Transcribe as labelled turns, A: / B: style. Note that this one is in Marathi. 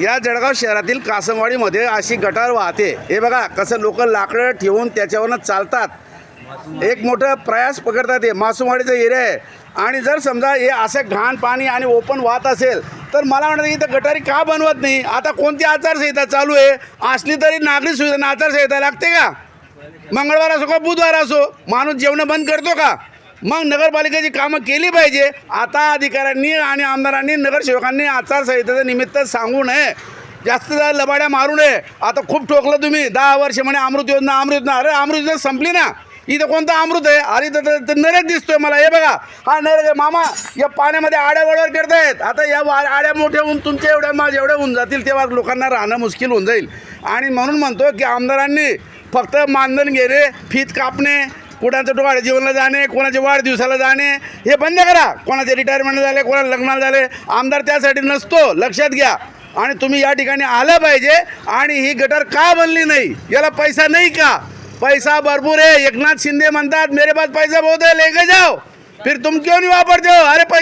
A: या जळगाव शहरातील कासमवाडीमध्ये अशी गटार वाहते. हे बघा कसं लोक लाकडं ठेवून त्याच्यावरनं चालतात. एक मोठं प्रयास पकडतात हे. मासुमाडीचा एरिया आहे. आणि जर समजा हे असं घाण पाणी आणि ओपन वाहत असेल तर मला म्हणतं इथं गटारी का बनवत नाही? आता कोणती आचारसंहिता चालू आहे? असली तरी नागरिक सुविधा आचारसंहिता लागते का? मंगळवार असो का बुधवार असो? माणूस जेवणं बंद करतो का? मग नगरपालिकेची कामं केली पाहिजे. आता अधिकाऱ्यांनी आणि आमदारांनी नगरसेवकांनी आचारसंहितेचं निमित्त सांगू नये. जास्त जरा लबाड्या मारू नये. आता खूप ठोकलं तुम्ही. दहा वर्ष म्हणे अमृत योजना अमृत योजना. अरे अमृत योजना संपली ना. इथं कोणतं अमृत आहे? अरे तर नरक दिसतोय मला. हे बघा. हा नरक मामा या पाण्यामध्ये आड्या वडवर करतायत आता या वा आड्या मोठ्या होऊन तुमच्या एवढ्या माझ्या एवढ्या होऊन जातील तेव्हा लोकांना राहणं मुश्किल होऊन जाईल. आणि म्हणून म्हणतो की आमदारांनी फक्त मानधन घेणे फीत कापणे कुणाचं डोळ्या जीवनला जाणे कोणाच्या वाढदिवसाला जाणे हे बंद करा. कोणाचे रिटायरमेंट झाले कोणाला लग्नाला झाले आमदार त्यासाठी नसतो. लक्षात घ्या. आणि तुम्ही या ठिकाणी आलं पाहिजे आणि ही गटर का बनली नाही? याला पैसा नाही का? पैसा भरपूर आहे. एकनाथ शिंदे म्हणतात मेरे पास पैसा बहुत है लेके जाओ. फिर तुम क्यों नहीं वापरते हो? अरे पैसा